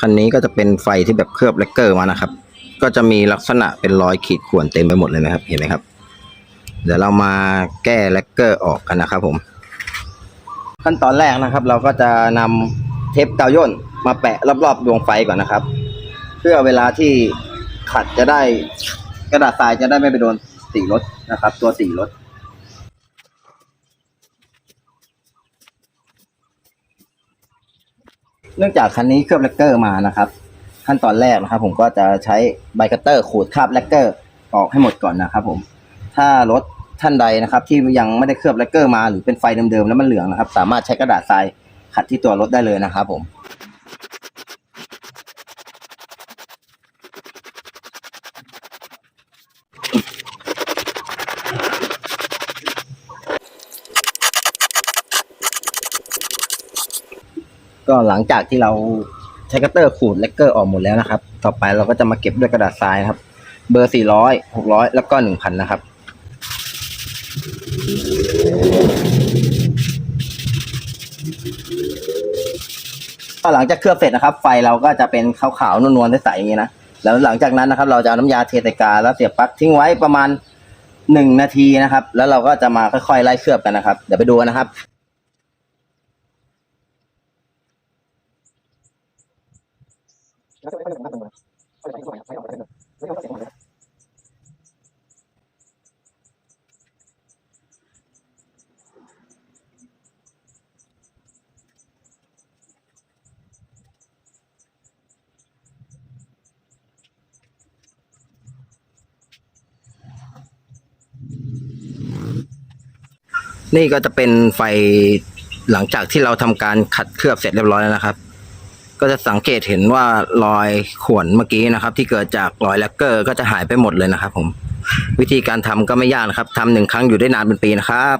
คันนี้ก็จะเป็นไฟที่แบบเคลือบแลกเกอร์มานะครับ ก็จะมีลักษณะเป็นรอยขีดข่วนเต็มไปหมดเลยนะครับ เห็นไหมครับ เดี๋ยวเรามาแก้แลกเกอร์ออกกันนะครับ ผม ขั้นตอนแรกนะครับ เราก็จะนำเทปกาวย่นมาแปะรอบๆดวงไฟก่อนนะครับ เพื่อเวลาที่ขัดจะได้กระดาษทรายจะได้ไม่ไปโดนสีรถนะครับ ตัวสีรถ เนื่องจากคันนี้เคลือบแลกเกอร์มานะครับ ขั้นตอนแรกนะครับ ผมก็จะใช้ใบคัตเตอร์ขูดคราบแลกเกอร์ออกให้หมดก่อนนะครับ ผม ถ้ารถท่านใดนะครับ ที่ยังไม่ได้เคลือบแลกเกอร์มาหรือเป็นไฟเดิมๆแล้วมันเหลืองนะครับ สามารถใช้กระดาษทรายขัดที่ตัวรถได้เลยนะครับ ผม ก็หลังจากที่เราใช้คัตเตอร์ขูดแลกเกอร์ออกหมดแล้วนะครับ ต่อไปเราก็จะมาเก็บด้วยกระดาษทรายนะครับ เบอร์400 600แล้วก็1,000นะครับก็หลังจากเคลือบเสร็จนะครับ ไฟเราก็จะเป็นขาวๆนวลๆใสๆอย่างนี้นะแล้วหลังจากนั้นนะครับ เราจะเอาน้ำยาเทใส่กาแล้วเสียบปลั๊กทิ้งไว้ประมาณหนึ่งนาทีนะครับ แล้วเราก็จะมาค่อยๆไล่เคลือบกันนะครับ เดี๋ยวไปดูนะครับ นี่ก็จะเป็นไฟหลังจากที่เราทำการขัดเคลือบเสร็จเรียบร้อยแล้วนะครับ ก็จะสังเกตเห็นว่ารอยข่วนเมื่อกี้นะครับ ที่เกิดจากรอยแลกเกอร์ก็จะหายไปหมดเลยนะครับผม วิธีการทำก็ไม่ยากนะครับทำหนึ่งครั้งอยู่ได้นานเป็นปีนะครับ